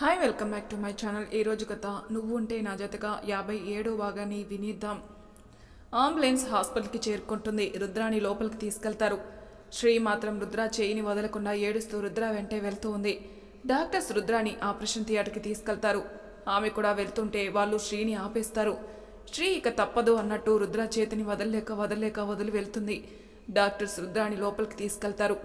Hi welcome back to my channel ఈ రోజు కథ నువ్వు ఉంటే నా జతగా యాభై ఏడో భాగాన్ని వినిద్దాం. అంబులెన్స్ హాస్పిటల్కి చేరుకుంటుంది. రుద్రాని లోపలికి తీసుకెళ్తారు. శ్రీ మాత్రం రుద్ర చేయిని వదలకుండా ఏడుస్తూ రుద్ర వెంటే వెళ్తూ ఉంది. డాక్టర్స్ రుద్రాని ఆపరేషన్ థియేటర్కి తీసుకెళ్తారు. ఆమె కూడా వెళ్తుంటే వాళ్ళు శ్రీని ఆపేస్తారు. శ్రీ ఇక తప్పదు అన్నట్టు రుద్ర చేతిని వదలలేక వదలలేక వదిలి వెళ్తుంది. డాక్టర్స్ రుద్రాని లోపలికి తీసుకెళ్తారు.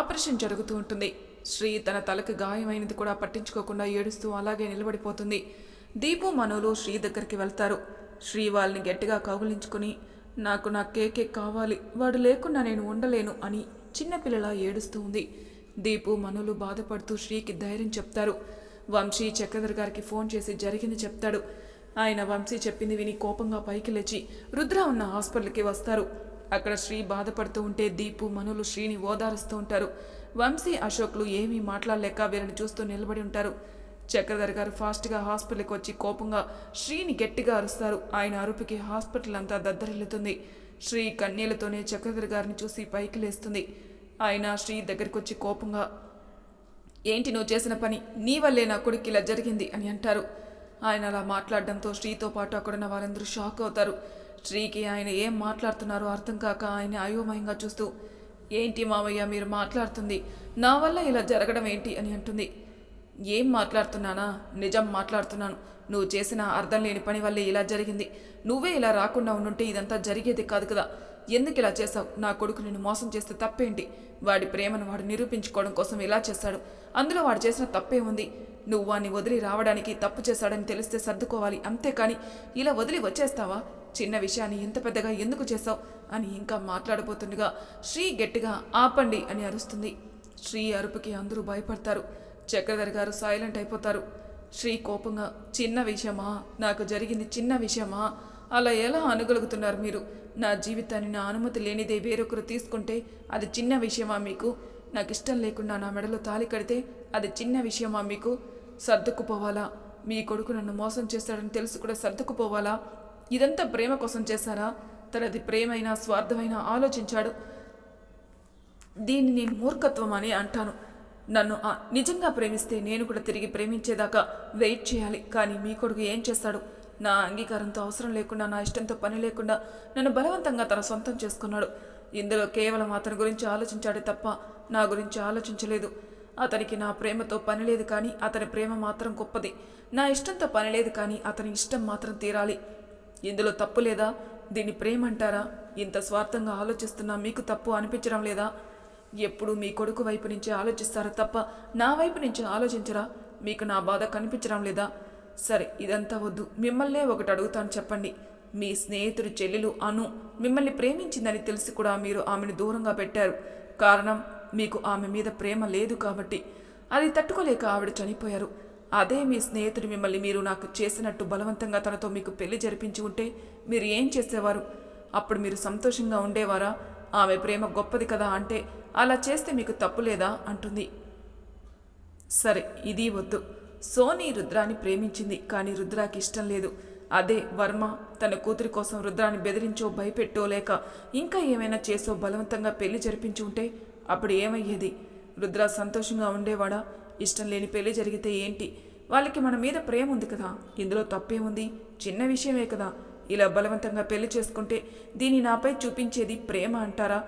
ఆపరేషన్ జరుగుతూ ఉంటుంది. శ్రీ తన తలకు గాయమైనది కూడా పట్టించుకోకుండా ఏడుస్తూ అలాగే నిలబడిపోతుంది. దీపు మనోలు శ్రీ దగ్గరికి వెళ్తారు. శ్రీ వాళ్ళని గట్టిగా కౌగులించుకుని నాకు నా కేకే కావాలి. వాడు లేకుండా నేను ఉండలేను అని చిన్నపిల్లల ఏడుస్తూ ఉంది. దీపు మనులు బాధపడుతూ శ్రీకి ధైర్యం చెప్తారు. వంశీ చక్రధర్ గారికి ఫోన్ చేసి జరిగింది చెప్తాడు. ఆయన వంశీ చెప్పింది విని కోపంగా పైకి లేచి రుద్ర ఉన్న హాస్పిటల్కి వస్తారు. అక్కడ శ్రీ బాధపడుతూ ఉంటే దీపు మనులు శ్రీని ఓదారుస్తూ ఉంటారు. వంశీ అశోక్లు ఏమీ మాట్లాడలేక వీరిని చూస్తూ నిలబడి ఉంటారు. చక్రధర్ గారు ఫాస్ట్గా హాస్పిటల్కి వచ్చి కోపంగా శ్రీని గట్టిగా అరుస్తారు. ఆయన అరుపుకి హాస్పిటల్ అంతా దద్దరిల్లుతుంది. శ్రీ కన్నీళ్ళతోనే చక్రధర్ గారిని చూసి పైకి లేస్తుంది. ఆయన శ్రీ దగ్గరికి వచ్చి కోపంగా ఏంటి నువ్వు చేసిన పని? నీ వల్లే నా కొడుకు ఇలా జరిగింది అని అంటారు. ఆయన అలా మాట్లాడడంతో శ్రీతో పాటు అక్కడున్న వారందరూ షాక్ అవుతారు. శ్రీకి ఆయన ఏం మాట్లాడుతున్నారో అర్థం కాక ఆయన అయోమయంగా చూస్తూ ఏంటి మామయ్య మీరు మాట్లాడుతుంది? నా వల్ల ఇలా జరగడం ఏంటి అని అంటుంది. ఏం మాట్లాడుతున్నానా? నిజం మాట్లాడుతున్నాను. నువ్వు చేసిన అర్థం లేని పని వల్లే ఇలా జరిగింది. నువ్వే ఇలా రాకుండా ఉండుంటే ఇదంతా జరిగేది కాదు కదా. ఎందుకు ఇలా చేశావు? నా కొడుకు నిన్ను మోసం చేస్తే తప్పేంటి? వాడి ప్రేమను వాడు నిరూపించుకోవడం కోసం ఇలా చేశాడు. అందులో వాడు చేసిన తప్పే ఉంది. నువ్వు వాడిని వదిలి రావడానికి తప్పు చేశాడని తెలిస్తే సర్దుకోవాలి. అంతేకాని ఇలా వదిలి వచ్చేస్తావా? చిన్న విషయాన్ని ఇంత పెద్దగా ఎందుకు చేశావు అని ఇంకా మాట్లాడబోతుండగా శ్రీ గట్టిగా ఆపండి అని అరుస్తుంది. శ్రీ అరుపుకి అందరూ భయపడతారు. చక్రధర్ గారు సైలెంట్ అయిపోతారు. శ్రీ కోపంగా చిన్న విషయమా? నాకు జరిగింది చిన్న విషయమా? అలా ఎలా అనగలుగుతున్నారు మీరు? నా జీవితాన్ని నా అనుమతి లేనిదే వేరొకరు తీసుకుంటే అది చిన్న విషయమా మీకు? నాకు ఇష్టం లేకుండా నా మెడలో తాళి కడితే అది చిన్న విషయమా మీకు? సర్దుకుపోవాలా? మీ కొడుకు నన్ను మోసం చేస్తాడని తెలుసు కూడా సర్దుకుపోవాలా? ఇదంతా ప్రేమ కోసం చేశారా? తనది ప్రేమైనా స్వార్థమైనా ఆలోచించాడు. దీన్ని నేను మూర్ఖత్వం అని అంటాను. నన్ను ఆ- నిజంగా ప్రేమిస్తే నేను కూడా తిరిగి ప్రేమించేదాకా వెయిట్ చేయాలి. కానీ మీ కొడుకు ఏం చేస్తాడు? నా అంగీకారంతో అవసరం లేకుండా నా ఇష్టంతో పని లేకుండా నన్ను బలవంతంగా తన సొంతం చేసుకున్నాడు. ఇందులో కేవలం అతని గురించి ఆలోచించాడే తప్ప నా గురించి ఆలోచించలేదు. అతనికి నా ప్రేమతో పని లేదు కానీ అతని ప్రేమ మాత్రం గొప్పది. నా ఇష్టంతో పని లేదు కానీ అతని ఇష్టం మాత్రం తీరాలి. ఇందులో తప్పు లేదా? దీన్ని ప్రేమ అంటారా ఇంత స్వార్థంగా ఆలోచిస్తున్నా మీకు తప్పు అనిపించడం లేదా? ఎప్పుడు మీ కొడుకు వైపు నుంచి ఆలోచిస్తారా తప్ప నా వైపు నుంచి ఆలోచించరా? మీకు నా బాధ కనిపించడం లేదా? సరే ఇదంతా వద్దు. మిమ్మల్నే ఒకటి అడుగుతాను చెప్పండి. మీ స్నేహితుడి చెల్లెలు అను మిమ్మల్ని ప్రేమించిందని తెలిసి కూడా మీరు ఆమెను దూరంగా పెట్టారు. కారణం మీకు ఆమె మీద ప్రేమ లేదు కాబట్టి. అది తట్టుకోలేక ఆవిడ చనిపోయారు. అదే మీ స్నేహితుడు మిమ్మల్ని మీరు నాకు చేసినట్టు బలవంతంగా తనతో మీకు పెళ్ళి జరిపించి ఉంటే మీరు ఏం చేసేవారు? అప్పుడు మీరు సంతోషంగా ఉండేవారా? ఆమె ప్రేమ గొప్పది కదా అంటే అలా చేస్తే మీకు తప్పు లేదా? అంటుంది. సరే ఇది వద్దు. సోనీ రుద్రాని ప్రేమించింది కానీ రుద్రాకి ఇష్టం లేదు. అదే వర్మ తన కూతురి కోసం రుద్రాన్ని బెదిరించో భయపెట్టో లేక ఇంకా ఏమైనా చేసో బలవంతంగా పెళ్ళి జరిపించి ఉంటే అప్పుడు ఏమయ్యేది? రుద్ర సంతోషంగా ఉండేవాడా? ఇష్టం లేని పెళ్ళి జరిగితే ఏంటి? వాళ్ళకి మన మీద ప్రేమ ఉంది కదా. ఇందులో తప్పేముంది? చిన్న విషయమే కదా. ఇలా బలవంతంగా పెళ్ళి చేసుకుంటే దీన్ని నాపై చూపించేది ప్రేమ అంటారా?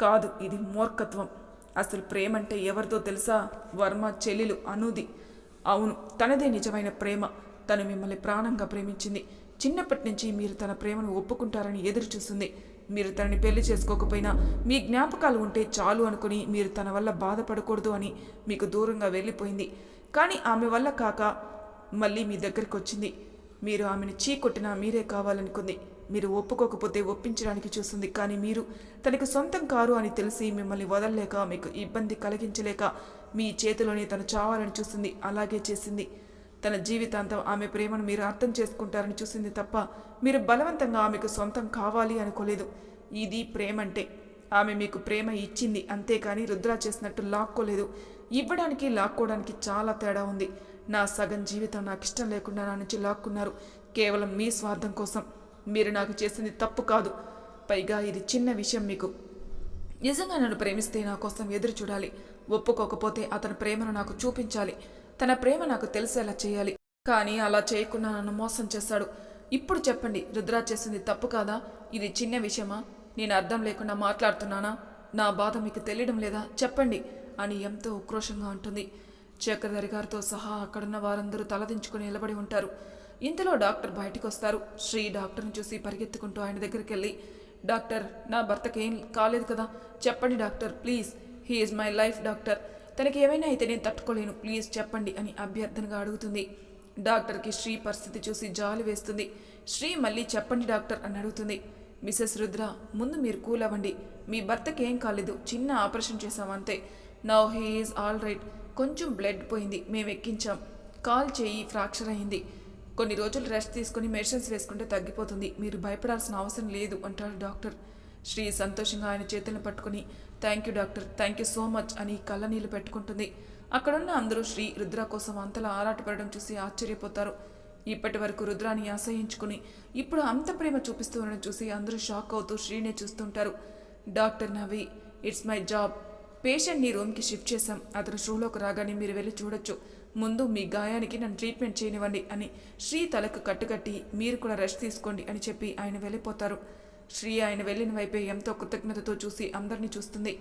కాదు ఇది మూర్ఖత్వం. అసలు ప్రేమ అంటే ఎవరిదో తెలుసా? వర్మ చెల్లెలు అనుది. అవును తనదే నిజమైన ప్రేమ. తను మిమ్మల్ని ప్రాణంగా ప్రేమించింది. చిన్నప్పటి నుంచి మీరు తన ప్రేమను ఒప్పుకుంటారని ఎదురు చూస్తుంది మీరు తనని పెళ్ళి చేసుకోకపోయినా మీ జ్ఞాపకాలు ఉంటే చాలు అనుకుని మీరు తన వల్ల బాధపడకూడదు అని మీకు దూరంగా వెళ్ళిపోయింది. కానీ ఆమె వల్ల కాక మళ్ళీ మీ దగ్గరికి వచ్చింది. మీరు ఆమెను చీకొట్టినా మీరే కావాలనుకుంది. మీరు ఒప్పుకోకపోతే ఒప్పించడానికి చూస్తుంది. కానీ మీరు తనకు సొంతం కారు అని తెలిసి మిమ్మల్ని వదలలేక మీకు ఇబ్బంది కలిగించలేక మీ చేతిలోనే తను చావాలని చూస్తుంది. అలాగే చేసింది. తన జీవితాంతం ఆమె ప్రేమను మీరు అర్థం చేసుకుంటారని చూసింది తప్ప మీరు బలవంతంగా ఆమెకు సొంతం కావాలి అనుకోలేదు. ఇది ప్రేమ అంటే ఆమె మీకు ప్రేమ ఇచ్చింది అంతేకాని రుద్ర చేసినట్టు లాక్కోలేదు. ఇవ్వడానికి లాక్కోవడానికి చాలా తేడా ఉంది. నా సగం జీవితం నాకు ఇష్టం లేకుండా నా నుంచి లాక్కున్నారు. కేవలం మీ స్వార్థం కోసం. మీరు నాకు చేసింది తప్పు కాదు. పైగా ఇది చిన్న విషయం మీకు. నిజంగా నన్ను ప్రేమిస్తే నా కోసం ఎదురు చూడాలి. ఒప్పుకోకపోతే అతని ప్రేమను నాకు చూపించాలి. తన ప్రేమ నాకు తెలిసేలా చేయాలి. కానీ అలా చేయకుండా నన్ను మోసం చేశాడు. ఇప్పుడు చెప్పండి రుద్ర చేసింది తప్పు కాదా? ఇది చిన్న విషయమా? నేను అర్థం లేకుండా మాట్లాడుతున్నానా? నా బాధ మీకు తెలియడం లేదా? చెప్పండి అని ఎంతో ఉక్రోషంగా ఉంటుంది చక్రధరి గారితో సహా అక్కడున్న వారందరూ తలదించుకుని నిలబడి ఉంటారు. ఇంతలో డాక్టర్ బయటకు వస్తారు శ్రీ డాక్టర్ని చూసి పరిగెత్తుకుంటూ ఆయన దగ్గరికి వెళ్ళి డాక్టర్ నా భర్తకి ఏం కాలేదు కదా? చెప్పండి doctor please. He is my life doctor. తనకి ఏమైనా అయితే నేను తట్టుకోలేను. ప్లీజ్ చెప్పండి అని అభ్యర్థనగా అడుగుతుంది. డాక్టర్కి శ్రీ పరిస్థితి చూసి జాలి వేస్తుంది. శ్రీ మళ్ళీ చెప్పండి డాక్టర్ అని అడుగుతుంది. మిసెస్ రుద్ర ముందు మీరు కూల్ అవ్వండి. మీ భర్తకి ఏం కాలేదు. చిన్న ఆపరేషన్ చేశాం అంతే. Now he's all right. కొంచెం బ్లడ్ పోయింది. మేము ఎక్కించాం. కాల్ చేయి ఫ్రాక్చర్ అయింది. కొన్ని రోజులు రెస్ట్ తీసుకుని మెడిసిన్స్ వేసుకుంటే తగ్గిపోతుంది. మీరు భయపడాల్సిన అవసరం లేదు అంటాడు డాక్టర్. శ్రీ సంతోషంగా ఆయన చేతులను పట్టుకుని thank you doctor thank you so much అని కళ్ళ నీళ్ళు పెట్టుకుంటుంది. అక్కడున్న అందరూ శ్రీ రుద్ర కోసం అంతలా ఆరాటపడడం చూసి ఆశ్చర్యపోతారు. ఇప్పటి వరకు రుద్రాని అసహించుకుని ఇప్పుడు అంత ప్రేమ చూపిస్తూ ఉండడం చూసి అందరూ షాక్ అవుతూ శ్రీనే చూస్తుంటారు. Doctor Navi it's my job. పేషెంట్ని రూమ్కి షిఫ్ట్ చేశాం. అతను షూలోకి రాగానే మీరు వెళ్ళి చూడొచ్చు. ముందు మీ గాయానికి నన్ను ట్రీట్మెంట్ చేయనివ్వండి అని శ్రీ తలకు కట్టుకట్టి మీరు కూడా రెస్ట్ తీసుకోండి అని చెప్పి ఆయన వెళ్ళిపోతారు. శ్రీ ఆయన వెళ్ళిన వైపే ఎంతో కృతజ్ఞతతో చూసి అందరినీ చూస్తుంది.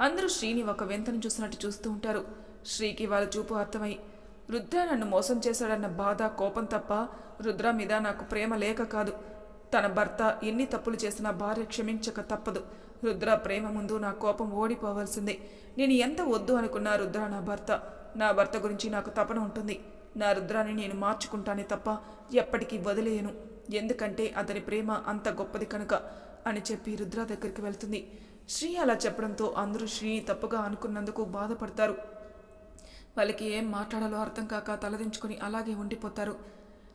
అందరూ శ్రీని ఒక వింతను చూసినట్టు చూస్తూ ఉంటారు. శ్రీకి వాళ్ళ చూపు అర్థమై రుద్ర నన్ను మోసం చేశాడన్న బాధ కోపం తప్ప రుద్ర మీద నాకు ప్రేమ లేక కాదు. తన భర్త ఎన్ని తప్పులు చేసినా భార్య క్షమించక తప్పదు. రుద్ర ప్రేమ ముందు నా కోపం ఓడిపోవాల్సిందే. నేను ఎంత వద్దు అనుకున్నా రుద్ర నా భర్త. నా భర్త గురించి నాకు తపన ఉంటుంది. నా రుద్రాన్ని నేను మార్చుకుంటానే తప్ప ఎప్పటికీ వదిలేయను. ఎందుకంటే అతని ప్రేమ అంత గొప్పది కనుక అని చెప్పి రుద్ర దగ్గరికి వెళ్తుంది. శ్రీ అలా చెప్పడంతో అందరూ శ్రీని తప్పుగా అనుకున్నందుకు బాధపడతారు. వాళ్ళకి ఏం మాట్లాడాలో అర్థం కాక తలదించుకొని అలాగే ఉండిపోతారు.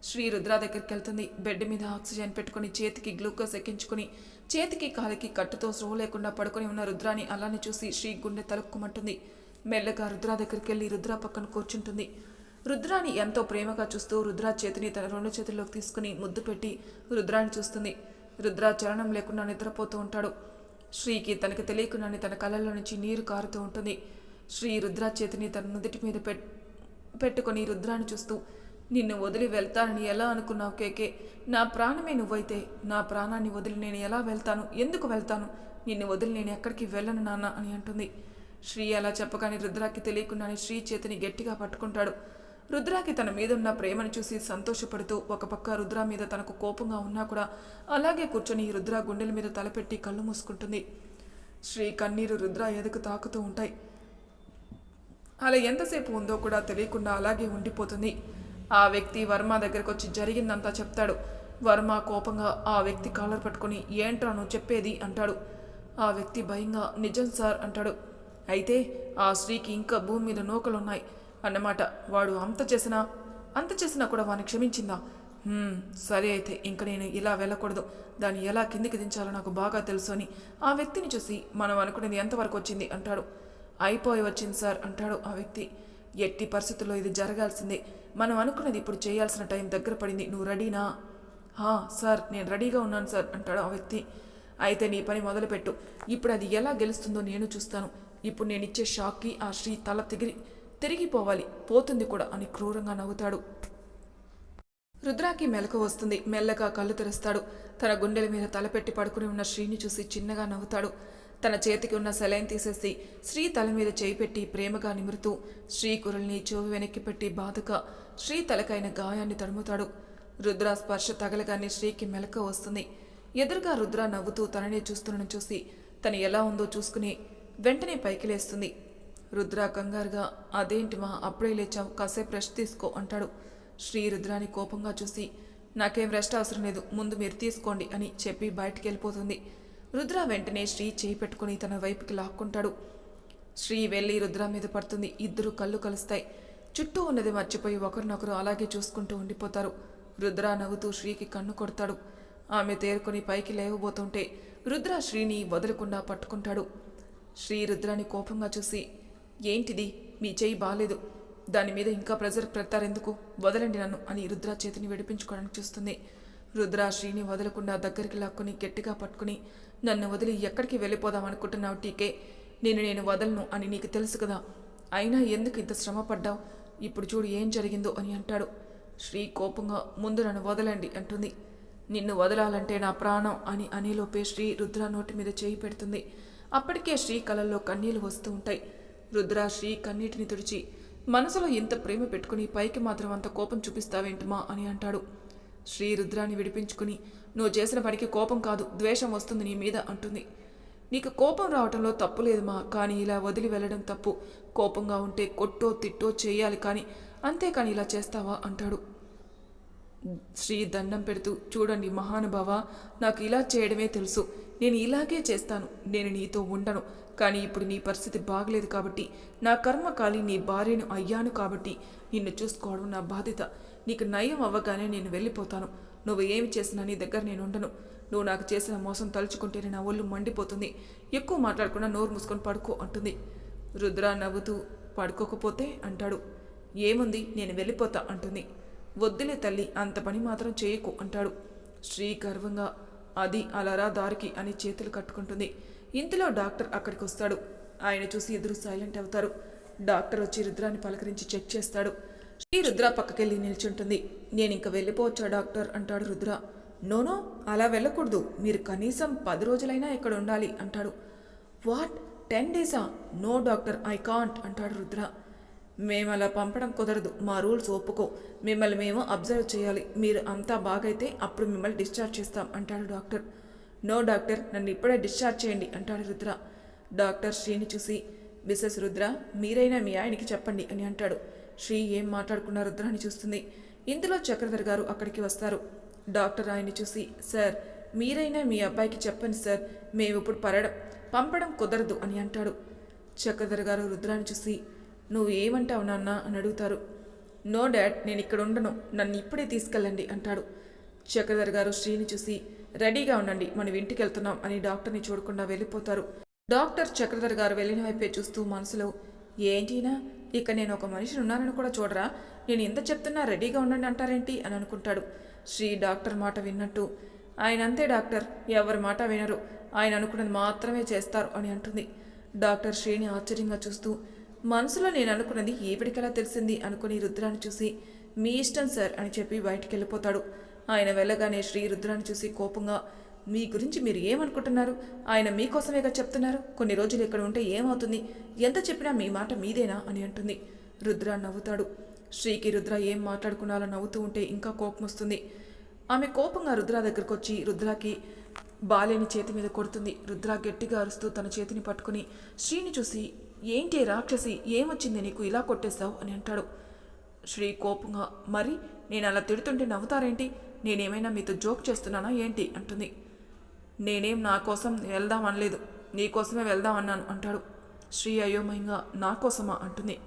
శ్రీ రుద్ర దగ్గరికి వెళ్తుంది. బెడ్ మీద ఆక్సిజన్ పెట్టుకుని చేతికి గ్లూకోజ్ ఎక్కించుకుని చేతికి కాలికి కట్టుతో స్లో లేకుండా పడుకొని ఉన్న రుద్రాని అలానే చూసి శ్రీ గుండె తలుక్కుమంటుంది. మెల్లగా రుద్ర దగ్గరికి వెళ్ళి రుద్ర పక్కన కూర్చుంటుంది. రుద్రాని ఎంతో ప్రేమగా చూస్తూ రుద్రా చేతిని తన రెండు చేతుల్లోకి తీసుకుని ముద్దు పెట్టి రుద్రాని చూస్తుంది. రుద్రా చలనం లేకుండా నిద్రపోతూ ఉంటాడు. శ్రీకి తనకి తెలియకుండానే తన కళ్ళల్లో నుంచి నీరు కారుతూ ఉంటుంది. శ్రీ రుద్రా చేతిని తన నుదుటి మీద పెట్ పెట్టుకొని రుద్రాన్ని చూస్తూ నిన్ను వదిలి వెళ్తానని ఎలా అనుకున్నావు కేకే? నా ప్రాణమే నువ్వైతే నా ప్రాణాన్ని వదిలి నేను ఎలా వెళ్తాను? ఎందుకు వెళ్తాను? నిన్ను వదిలి నేను ఎక్కడికి వెళ్ళను నాన్న అని అంటుంది. శ్రీ అలా చెప్పగానే రుద్రాకి తెలియకుండానే శ్రీ చేతిని గట్టిగా పట్టుకుంటాడు. రుద్రాకి తన మీదున్న ప్రేమను చూసి సంతోషపడుతూ ఒక పక్క రుద్ర మీద తనకు కోపంగా ఉన్నా కూడా అలాగే కూర్చొని రుద్ర గుండెల మీద తలపెట్టి కళ్ళు మూసుకుంటుంది. శ్రీ కన్నీరు రుద్ర ఎదుకు తాకుతూ ఉంటాయి. అలా ఎంతసేపు ఉందో కూడా తెలియకుండా అలాగే ఉండిపోతుంది. ఆ వ్యక్తి వర్మ దగ్గరకు వచ్చి జరిగిందంతా చెప్తాడు. వర్మ కోపంగా ఆ వ్యక్తి కాలర్ పట్టుకొని ఏంట్రా నువ్వు చెప్పేది? అంటాడు. ఆ వ్యక్తి భయంగా నిజం సార్ అంటాడు. అయితే ఆ స్త్రీకి ఇంకా భూమి మీద నూకలున్నాయి. అన్నమాట. వాడు అంత చేసినా అంత చేసినా కూడా వాడిని క్షమించిందా? సరే అయితే ఇంక నేను ఇలా వెళ్ళకూడదు. దాన్ని ఎలా కిందికి దించాలో నాకు బాగా తెలుసు అని ఆ వ్యక్తిని చూసి మనం అనుకునేది ఎంతవరకు వచ్చింది అంటాడు. అయిపోయి వచ్చింది సార్ అంటాడు ఆ వ్యక్తి. ఎట్టి పరిస్థితుల్లో ఇది జరగాల్సిందే. మనం అనుకున్నది ఇప్పుడు చేయాల్సిన టైం దగ్గర పడింది. నువ్వు రెడీనా? "హా, సార్ నేను రెడీగా ఉన్నాను సార్ అంటాడు ఆ వ్యక్తి. అయితే నీ పని మొదలుపెట్టు. ఇప్పుడు అది ఎలా గెలుస్తుందో నేను చూస్తాను. ఇప్పుడు నేను ఇచ్చే షాక్కి ఆ శ్రీ తల తిగిరి తిరిగిపోవాలి. పోతుంది కూడా అని క్రూరంగా నవ్వుతాడు. రుద్రాకి మెలకు వస్తుంది. మెల్లగా కళ్ళు తెరుస్తాడు. తన గుండెల మీద తలపెట్టి పడుకుని ఉన్న శ్రీని చూసి చిన్నగా నవ్వుతాడు. తన చేతికి ఉన్న సెలైన్ తీసేసి శ్రీ తల మీద చేయి పెట్టి ప్రేమగా నిమురుతూ శ్రీ కురల్ని చెవి వెనక్కి పెట్టి బాధగా శ్రీ తలకైన గాయాన్ని తడుముతాడు. రుద్ర స్పర్శ తగలగానే శ్రీకి మెలక వస్తుంది. ఎదురుగా రుద్ర నవ్వుతూ తననే చూస్తున్నను చూసి తను ఎలా ఉందో చూసుకుని వెంటనే పైకి లేస్తుంది. రుద్ర కంగారుగా అదేంటి మా అప్పుడే లేచావు కాసేపు రెస్ట్ తీసుకో అంటాడు. శ్రీ రుద్రాని కోపంగా చూసి నాకేం రెస్ట్ అవసరం లేదు ముందు మీరు తీసుకోండి అని చెప్పి బయటికి వెళ్ళిపోతుంది. రుద్ర వెంటనే శ్రీ చేయి పెట్టుకుని తన వైపుకి లాక్కుంటాడు. శ్రీ వెళ్ళి రుద్ర మీద పడుతుంది. ఇద్దరు కళ్ళు కలుస్తాయి. చుట్టూ ఉన్నది మర్చిపోయి ఒకరినొకరు అలాగే చూసుకుంటూ ఉండిపోతారు. రుద్ర నవ్వుతూ శ్రీకి కన్ను కొడతాడు. ఆమె తేరుకొని పైకి లేవబోతుంటే రుద్ర శ్రీని వదలకుండా పట్టుకుంటాడు. శ్రీ రుద్రాని కోపంగా చూసి ఏంటిది? మీ చేయి బాగాలేదు దాని మీద ఇంకా ప్రెజర్ పెడతారెందుకు వదలండి నన్ను అని రుద్ర చేతిని విడిపించుకోవడానికి చూస్తుంది. రుద్ర శ్రీని వదలకుండా దగ్గరికి లాక్కొని గట్టిగా పట్టుకుని నన్ను వదిలి ఎక్కడికి వెళ్ళిపోదాం అనుకుంటున్నావు టీకే? నేను నేను వదలను అని నీకు తెలుసు కదా. అయినా ఎందుకు ఇంత శ్రమ పడ్డావు? ఇప్పుడు చూడు ఏం జరిగిందో అని అంటాడు. శ్రీ కోపంగా ముందు నన్ను వదలండి అంటుంది. నిన్ను వదలాలంటే నా ప్రాణం అని అనేలోపే శ్రీ రుద్ర నోటి మీద చేయి పెడుతుంది. అప్పటికే శ్రీ కళల్లో కన్నీళ్ళు వస్తూ ఉంటాయి. రుద్రాశ్రీ కన్నీటిని తుడిచి మనసులో ఇంత ప్రేమ పెట్టుకుని పైకి మాత్రం అంత కోపం చూపిస్తావేంటమా అని అంటాడు. శ్రీ రుద్రాన్ని విడిపించుకుని నువ్వు చేసిన పనికి కోపం కాదు ద్వేషం వస్తుంది నీ మీద అంటుంది. నీకు కోపం రావటంలో తప్పు లేదుమా కానీ ఇలా వదిలి వెళ్ళడం తప్పు. కోపంగా ఉంటే కొట్టో తిట్టో చేయాలి కానీ అంతేకాని ఇలా చేస్తావా? అంటాడు. శ్రీ దండం పెడుతూ చూడండి మహానుభావ నాకు ఇలా చేయడమే తెలుసు. నేను ఇలాగే చేస్తాను. నేను నీతో ఉండను. కానీ ఇప్పుడు నీ పరిస్థితి బాగలేదు కాబట్టి నా కర్మకాలి నీ భార్యను అయ్యాను కాబట్టి నిన్ను చూసుకోవడం నా బాధ్యత. నీకు నయం అవ్వగానే నేను వెళ్ళిపోతాను. నువ్వు ఏమి చేసినా నీ దగ్గర నేను ఉండను. నువ్వు నాకు చేసిన మోసం తలుచుకుంటేనే నా ఒళ్ళు మండిపోతుంది. ఎక్కువ మాట్లాడకుండా నోరు మూసుకొని పడుకో అంటుంది. రుద్ర నవ్వుతూ పడుకోకపోతే అంటాడు. ఏముంది? నేను వెళ్ళిపోతా అంటుంది. వద్దులే తల్లి అంత పని మాత్రం చేయకు అంటాడు. శ్రీ గర్వంగా అది అలరా దారికి అని చేతులు కట్టుకుంటుంది. ఇంతలో డాక్టర్ అక్కడికి వస్తాడు ఆయన చూసి ఎదురు సైలెంట్ అవుతారు. డాక్టర్ వచ్చి రుద్రాన్ని పలకరించి చెక్ చేస్తాడు. శ్రీ రుద్ర పక్కకెళ్ళి నిల్చుంటుంది. నేను ఇంక వెళ్ళిపోవచ్చా డాక్టర్? అంటాడు రుద్ర. నోనో అలా వెళ్ళకూడదు. మీరు కనీసం పది రోజులైనా ఇక్కడ ఉండాలి అంటాడు. వాట్? టెన్ డేసా? నో డాక్టర్ ఐ కాంట్ అంటాడు రుద్ర. మేము అలా పంపడం కుదరదు. మా రూల్స్ ఒప్పుకో. మిమ్మల్ని మేము అబ్జర్వ్ చేయాలి. మీరు అంతా బాగైతే అప్పుడు మిమ్మల్ని డిశ్చార్జ్ చేస్తాం అంటాడు డాక్టర్. నో డాక్టర్ నన్ను ఇప్పుడే డిశ్చార్జ్ చేయండి అంటాడు రుద్ర. డాక్టర్ శ్రీని చూసి మిస్సెస్ రుద్ర మీరైనా మీ ఆయనకి చెప్పండి అని అంటాడు. శ్రీ ఏం మాట్లాడుకున్న రుద్రాని చూస్తుంది. ఇందులో చక్రధర్ గారు అక్కడికి వస్తారు. డాక్టర్ ఆయన్ని చూసి సార్ మీరైనా మీ అబ్బాయికి చెప్పండి సార్. మేము ఇప్పుడు పరడం పంపడం కుదరదు అని అంటాడు. చక్రధర్ గారు రుద్రాన్ని చూసి నువ్వు ఏమంటావు నాన్న? అని అడుగుతారు. నో డాడ్ నేను ఇక్కడ ఉండను నన్ను ఇప్పుడే తీసుకెళ్ళండి అంటాడు. చక్రధర్ గారు శ్రీని చూసి రెడీగా ఉండండి మనం ఇంటికి వెళ్తున్నాం అని డాక్టర్ని చూడకుండా వెళ్ళిపోతారు. డాక్టర్ చక్రధర్ గారు వెళ్ళిన వైపే చూస్తూ మనసులో ఏంటినా ఇక నేను ఒక మనిషిని ఉన్నానని కూడా చూడరా? నేను ఎంత చెప్తున్నా రెడీగా ఉండండి అంటారేంటి? అని అనుకుంటాడు. శ్రీ డాక్టర్ మాట విన్నట్టు ఆయన అంతే డాక్టర్ ఎవరి మాట వినరు. ఆయన అనుకున్నది మాత్రమే చేస్తారు అని అంటుంది. డాక్టర్ శ్రీని ఆశ్చర్యంగా చూస్తూ మనసులో నేను అనుకున్నది ఈవిడికెలా తెలిసింది అనుకుని రుద్రాన్ని చూసి మీ ఇష్టం సార్ అని చెప్పి బయటికి వెళ్ళిపోతాడు ఆయన వెళ్ళగానే శ్రీ రుద్రాన్ని చూసి కోపంగా మీ గురించి మీరు ఏమనుకుంటున్నారు? ఆయన మీకోసమేగా చెప్తున్నారు? కొన్ని రోజులు ఇక్కడ ఉంటే ఏమవుతుంది? ఎంత చెప్పినా మీ మాట మీదేనా? అని అంటుంది. రుద్ర నవ్వుతాడు. శ్రీకి రుద్ర ఏం మాట్లాడుకున్నాలో నవ్వుతూ ఉంటే ఇంకా కోపం వస్తుంది. ఆమె కోపంగా రుద్ర దగ్గరకు వచ్చి రుద్రాకి బాలేని చేతి మీద కొడుతుంది. రుద్ర గట్టిగా అరుస్తూ తన చేతిని పట్టుకుని శ్రీని చూసి ఏంటి రాక్షసి? ఏమొచ్చింది నీకు ఇలా కొట్టేశావు? అని అంటాడు. శ్రీ కోపంగా మరి నేను అలా తిడుతుంటే నవ్వుతారేంటి? నేనేమైనా మీతో జోక్ చేస్తున్నానా ఏంటి? అంటుంది. నేనేం నా కోసం వెళ్దాం అనలేదు. నీ కోసమే వెళ్దాం అన్నాను అంటాడు. శ్రీ అయోమయంగా నా కోసమా? అంటుంది.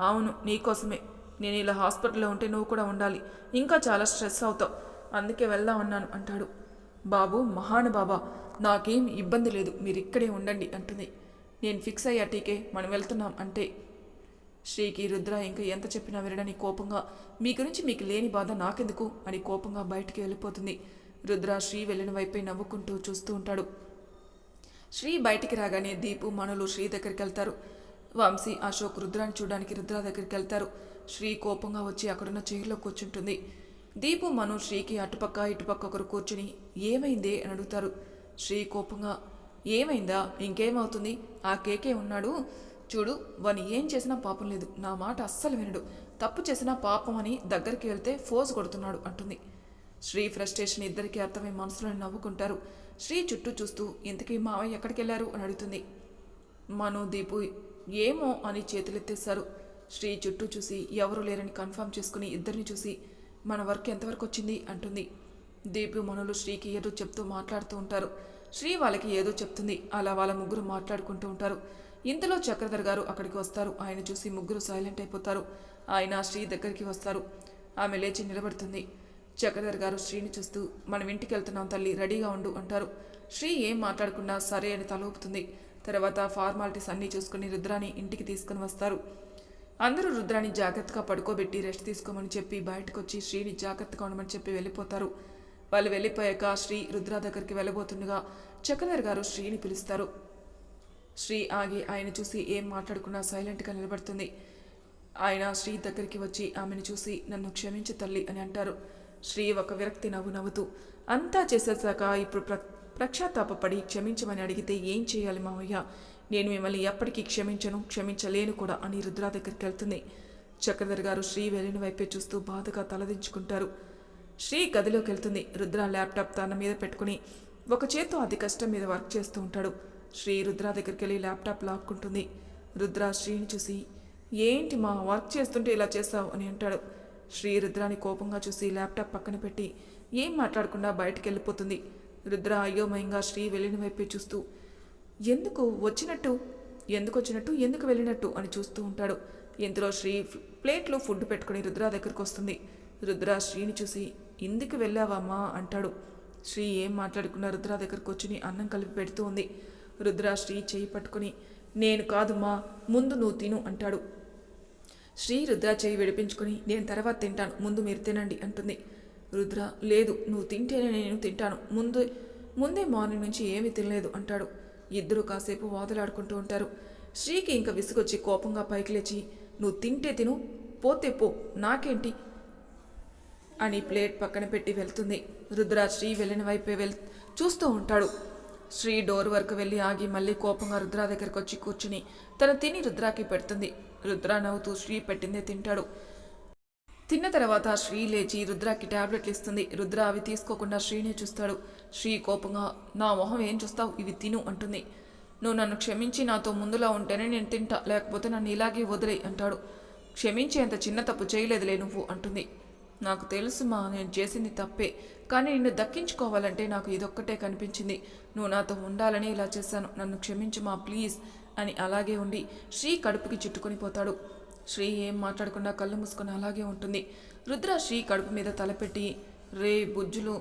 అవును నీ కోసమే. నేను ఇలా హాస్పిటల్లో ఉంటే నువ్వు కూడా ఉండాలి. ఇంకా చాలా స్ట్రెస్ అవుతావు. అందుకే వెళ్దాం అన్నాను అంటాడు. బాబు మహానుబాబా నాకేం ఇబ్బంది లేదు. మీరు ఇక్కడే ఉండండి అంటుంది. నేను ఫిక్స్ అయ్యా టీకే మనం వెళ్తున్నాం అంటే. శ్రీకి రుద్ర ఇంకా ఎంత చెప్పినా వినడని కోపంగా మీ గురించి మీకు లేని బాధ నాకెందుకు? అని కోపంగా బయటికి వెళ్ళిపోతుంది. రుద్ర శ్రీ వెళ్ళిన వైపే నవ్వుకుంటూ చూస్తూ ఉంటాడు. శ్రీ బయటికి రాగానే దీపు మనులు శ్రీ దగ్గరికి వెళ్తారు. వంశీ అశోక్ రుద్రాన్ని చూడడానికి రుద్ర దగ్గరికి వెళ్తారు. శ్రీ కోపంగా వచ్చి అక్కడున్న చైర్లో కూర్చుంటుంది. దీపు మను శ్రీకి అటుపక్క ఇటుపక్క ఒకరు కూర్చుని ఏమైంది? అని అడుగుతారు. శ్రీ కోపంగా ఏమైందా? ఇంకేమవుతుంది? ఆ కేకే ఉన్నాడు. చూడు వాని ఏం చేసినా పాపం లేదు. నా మాట అస్సలు వినడు. తప్పు చేసినా పాపం అని దగ్గరికి వెళ్తే ఫోజ్ కొడుతున్నాడు అంటుంది. శ్రీ ఫ్రస్ట్రేషన్ ఇద్దరికి అర్థమై మనసులో నవ్వుకుంటారు. శ్రీ చుట్టూ చూస్తూ ఇంతకీ మావయ్య ఎక్కడికి వెళ్ళారు అని అడుగుతుంది. మను దీపు ఏమో అని చేతులెత్తేశారు. శ్రీ చుట్టూ చూసి ఎవరు లేరని కన్ఫర్మ్ చేసుకుని ఇద్దరిని చూసి మన వర్క్ ఎంతవరకు వచ్చింది? అంటుంది. దీపు మనులు శ్రీకి ఏదో చెప్తూ మాట్లాడుతూ ఉంటారు. శ్రీ వాళ్ళకి ఏదో చెప్తుంది. అలా వాళ్ళ ముగ్గురు మాట్లాడుకుంటూ ఉంటారు. ఇంతలో చక్రధర్ గారు అక్కడికి వస్తారు. ఆయన చూసి ముగ్గురు సైలెంట్ అయిపోతారు. ఆయన శ్రీ దగ్గరికి వస్తారు. ఆమె లేచి నిలబడుతుంది. చక్రధర్ గారు శ్రీని చూస్తూ మనం ఇంటికి వెళ్తున్నాం తల్లి రెడీగా ఉండు అంటారు. శ్రీ ఏం మాట్లాడకుండా సరే అని తలూపుతుంది తర్వాత ఫార్మాలిటీస్ అన్నీ చూసుకుని రుద్రాని ఇంటికి తీసుకుని వస్తారు. అందరూ రుద్రాని జాగ్రత్తగా పడుకోబెట్టి రెస్ట్ తీసుకోమని చెప్పి బయటకు వచ్చి శ్రీని జాగ్రత్తగా ఉండమని చెప్పి వెళ్ళిపోతారు. వాళ్ళు వెళ్ళిపోయాక శ్రీ రుద్ర దగ్గరికి వెళ్ళబోతుండగా చక్రధర్ గారు శ్రీని పిలుస్తారు. శ్రీ ఆగి ఆయన చూసి ఏం మాట్లాడకుండా సైలెంట్గా నిలబడుతుంది. ఆయన శ్రీ దగ్గరికి వచ్చి ఆమెను చూసి నన్ను క్షమించు తల్లి అని అంటారు. శ్రీ ఒక విరక్తి నవ్వు నవ్వుతూ అంతా చేసేసాక ఇప్పుడు ప్ర ప్రక్షాతాపపడి క్షమించమని అడిగితే ఏం చేయాలి మావయ్య? నేను మిమ్మల్ని ఎప్పటికీ క్షమించను క్షమించలేను కూడా అని రుద్ర దగ్గరికి వెళ్తుంది. చక్రధర్ గారు శ్రీ వెళ్ళిన వైపే చూస్తూ బాధగా తలదించుకుంటారు. శ్రీ గదిలోకి వెళ్తుంది రుద్ర ల్యాప్టాప్ తన మీద పెట్టుకుని ఒక చేత్తో అతి కష్టం మీద వర్క్ చేస్తూ ఉంటాడు. శ్రీ రుద్ర దగ్గరికి వెళ్ళి ల్యాప్టాప్ లాక్కుంటుంది. రుద్ర శ్రీని చూసి ఏంటి మా వర్క్ చేస్తుంటే ఇలా చేస్తావు అని అంటాడు. శ్రీ రుద్రాని కోపంగా చూసి ల్యాప్టాప్ పక్కన పెట్టి ఏం మాట్లాడకుండా బయటికి వెళ్ళిపోతుంది రుద్ర అయోమయంగా శ్రీ వెళ్ళిన వైపే చూస్తూ ఎందుకు వచ్చినట్టు? ఎందుకు వచ్చినట్టు? ఎందుకు వెళ్ళినట్టు? అని చూస్తూ ఉంటాడు. ఇంతలో శ్రీ ప్లేట్లో ఫుడ్ పెట్టుకుని రుద్ర దగ్గరికి వస్తుంది రుద్ర శ్రీని చూసి ఇందుకు వెళ్ళావమ్మా? అంటాడు. శ్రీ ఏం మాట్లాడుకున్న రుద్ర దగ్గరకు వచ్చి అన్నం కలిపి పెడుతూ ఉంది. రుద్ర శ్రీ చేయి పట్టుకుని నేను కాదు ముందు నువ్వు తిను అంటాడు. శ్రీ రుద్ర చేయి విడిపించుకుని నేను తర్వాత తింటాను ముందు మీరు తినండి అంటుంది. రుద్ర లేదు నువ్వు తింటేనే నేను తింటాను ముందు ముందే మార్నింగ్ నుంచి ఏమీ తినలేదు అంటాడు. ఇద్దరు కాసేపు వాదులాడుకుంటూ ఉంటారు. శ్రీకి ఇంకా విసుగొచ్చి కోపంగా పైకి లేచి నువ్వు తింటే తిను పోతే పో నాకేంటి? అని ప్లేట్ పక్కన పెట్టి వెళ్తుంది. రుద్ర శ్రీ వెళ్ళిన వైపే వెళ్ చూస్తూ ఉంటాడు. శ్రీ డోర్ వరకు వెళ్ళి ఆగి మళ్ళీ కోపంగా రుద్ర దగ్గరకు వచ్చి కూర్చుని తను తిని రుద్రాకి పెడుతుంది. రుద్ర నవ్వుతూ శ్రీ పెట్టిందే తింటాడు. తిన్న తర్వాత శ్రీ లేచి రుద్రాకి టాబ్లెట్లు ఇస్తుంది. రుద్ర అవి తీసుకోకుండా శ్రీనే చూస్తాడు. శ్రీ కోపంగా నా మొహం ఏం చూస్తావు? ఇవి తిను అంటుంది. నువ్వు నన్ను క్షమించి నాతో ముందులా ఉంటేనే నేను తింటా. లేకపోతే నన్ను ఇలాగే వదిలే అంటాడు. క్షమించేంత చిన్న తప్పు చేయలేదులే నువ్వు అంటుంది. నాకు తెలుసు మా నేను చేసింది తప్పే కానీ నిన్ను దక్కించుకోవాలంటే నాకు ఇదొక్కటే కనిపించింది. నువ్వు నాతో ఉండాలని ఇలా చేశాను. నన్ను క్షమించు మా ప్లీజ్? అని అలాగే ఉండి శ్రీ కడుపుకి చుట్టుకొని పోతాడు. శ్రీ ఏం మాట్లాడకుండా కళ్ళు మూసుకొని అలాగే ఉంటుంది. రుద్ర శ్రీ కడుపు మీద తలపెట్టి రే బుజ్జులు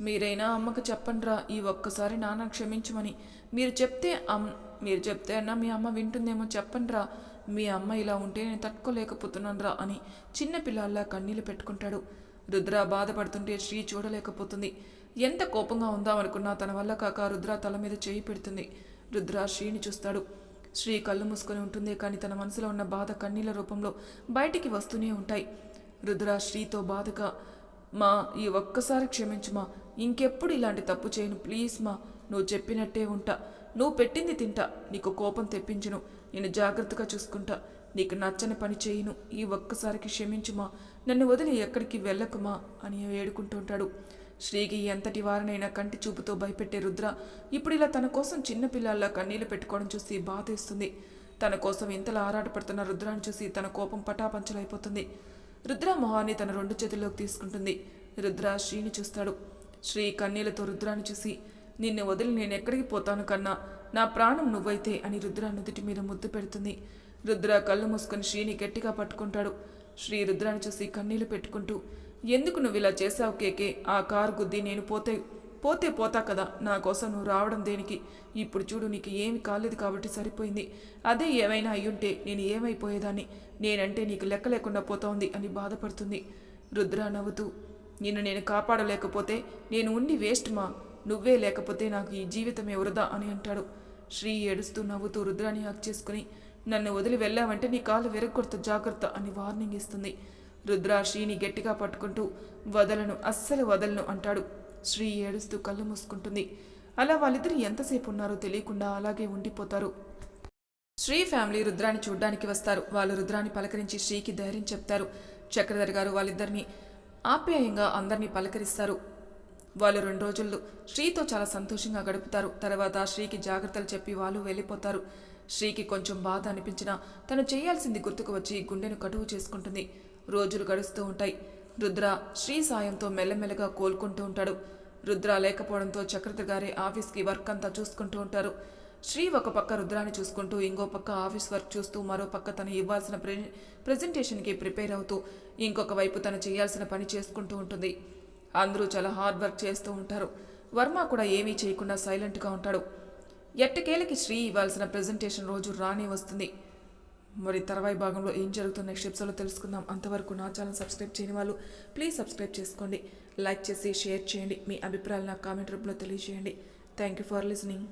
మీరైనా అమ్మకు చెప్పండిరా ఈ ఒక్కసారి నాన్న క్షమించమని. మీరు చెప్తే అమ్ మీరు చెప్తే అన్న మీ అమ్మ వింటుందేమో చెప్పండిరా. మీ అమ్మ ఇలా ఉంటే నేను తట్టుకోలేకపోతున్నానురా అని చిన్న పిల్లల్లా కన్నీళ్ళు పెట్టుకుంటాడు. రుద్ర బాధపడుతుంటే శ్రీ చూడలేకపోతుంది. ఎంత కోపంగా ఉందామనుకున్నా తన వల్ల కాక రుద్ర తల మీద చేయి పెడుతుంది. రుద్ర శ్రీని చూస్తాడు. శ్రీ కళ్ళు మూసుకొని ఉంటుంది కానీ తన మనసులో ఉన్న బాధ కన్నీళ్ళ రూపంలో బయటికి వస్తూనే ఉంటాయి. రుద్ర శ్రీతో బాధగా మా ఈ ఒక్కసారి క్షమించుమా. ఇంకెప్పుడు ఇలాంటి తప్పు చేయను. ప్లీజ్ మా నువ్వు చెప్పినట్టే ఉంటా. నువ్వు పెట్టింది తింటా. నీకు కోపం తెప్పించును. నేను జాగ్రత్తగా చూసుకుంటా. నీకు నచ్చని పని చేయను. ఈ ఒక్కసారికి క్షమించుమా. నన్ను వదిలి ఎక్కడికి వెళ్ళకుమా అని వేడుకుంటూ ఉంటాడు. శ్రీకి ఎంతటి వారినైనా కంటి చూపుతో భయపెట్టే రుద్ర ఇప్పుడు ఇలా తన కోసం చిన్నపిల్లల్లా కన్నీళ్ళు పెట్టుకోవడం చూసి బాధేస్తుంది. తన కోసం ఇంతలా ఆరాటపడుతున్న రుద్రాన్ని చూసి తన కోపం పటాపంచలైపోతుంది. రుద్ర మొహాన్ని తన రెండు చేతుల్లోకి తీసుకుంటుంది. రుద్ర శ్రీని చూస్తాడు. శ్రీ కన్నీళ్ళతో రుద్రాన్ని చూసి నిన్ను వదిలి నేను ఎక్కడికి పోతాను కన్నా? నా ప్రాణం నువ్వైతే అని రుద్ర నుదుటి మీద ముద్దు పెడుతుంది. రుద్ర కళ్ళు మూసుకొని శ్రీని గట్టిగా పట్టుకుంటాడు. శ్రీ రుద్రాన్ని చూసి కన్నీళ్ళు పెట్టుకుంటూ ఎందుకు నువ్వు ఇలా చేసావు కేకే? ఆ కారు గుద్ది నేను పోతే పోతే పోతా కదా నా కోసం నువ్వు రావడం దేనికి? ఇప్పుడు చూడు నీకు ఏమి కాలేదు కాబట్టి సరిపోయింది. అదే ఏమైనా అయ్యుంటే నేను ఏమైపోయేదాన్ని? నేనంటే నీకు లెక్క లేకుండా పోతోంది అని బాధపడుతుంది. రుద్ర నవ్వుతూ నిన్ను నేను కాపాడలేకపోతే నేను ఉండి వేస్ట్ మా. నువ్వే లేకపోతే నాకు ఈ జీవితమే వృధా అని అంటాడు. శ్రీ ఏడుస్తూ నవ్వుతూ రుద్రాన్ని హక్ చేసుకుని నన్ను వదిలి వెళ్ళావంటే నీ కాలు విరగొడత జాగ్రత్త అని వార్నింగ్ ఇస్తుంది. రుద్ర శ్రీని గట్టిగా పట్టుకుంటూ వదలను అస్సలు వదలను అంటాడు. శ్రీ ఏడుస్తూ కళ్ళు మూసుకుంటుంది. అలా వాళ్ళిద్దరు ఎంతసేపు ఉన్నారో తెలియకుండా అలాగే ఉండిపోతారు. శ్రీ ఫ్యామిలీ రుద్రాన్ని చూడ్డానికి వస్తారు. వాళ్ళు రుద్రాన్ని పలకరించి శ్రీకి ధైర్యం చెప్తారు. చక్రధర్ గారు వాళ్ళిద్దరిని ఆప్యాయంగా అందరినీ పలకరిస్తారు. వాళ్ళు రెండు రోజులు శ్రీతో చాలా సంతోషంగా గడుపుతారు. తర్వాత శ్రీకి జాగ్రత్తలు చెప్పి వాళ్ళు వెళ్ళిపోతారు. శ్రీకి కొంచెం బాధ అనిపించినా తను చేయాల్సింది గుర్తుకు వచ్చి గుండెను కటువు చేసుకుంటుంది. రోజులు గడుస్తూ ఉంటాయి. రుద్ర శ్రీ సాయంతో మెల్లమెల్లగా కోలుకుంటూ ఉంటాడు. రుద్ర లేకపోవడంతో చక్రధర్ గారే ఆఫీస్కి వర్క్ అంతా చూసుకుంటూ ఉంటారు. శ్రీ ఒక పక్క రుద్రాన్ని చూసుకుంటూ ఇంకో పక్క ఆఫీస్ వర్క్ చూస్తూ మరో పక్క తను ఇవ్వాల్సిన ప్రె ప్రజెంటేషన్కి ప్రిపేర్ అవుతూ ఇంకొక వైపు తను చేయాల్సిన పని చేసుకుంటూ ఉంటుంది. అందరూ చాలా హార్డ్ వర్క్ చేస్తూ ఉంటారు. వర్మ కూడా ఏమీ చేయకుండా సైలెంట్గా ఉంటాడు. ఎట్టకేలకి శ్రీ ఇవ్వాల్సిన ప్రజెంటేషన్ రోజు రానే వస్తుంది. మరి తర్వాయి భాగంలో ఏం జరుగుతుందో నెక్స్ట్ ఎపిసోడ్లో తెలుసుకుందాం. అంతవరకు నా ఛానల్ సబ్స్క్రైబ్ చేయని వాళ్ళు ప్లీజ్ సబ్స్క్రైబ్ చేసుకోండి. లైక్ చేసి షేర్ చేయండి. మీ అభిప్రాయాలు నాకు కామెంట్ రూపంలో తెలియజేయండి. Thank you for listening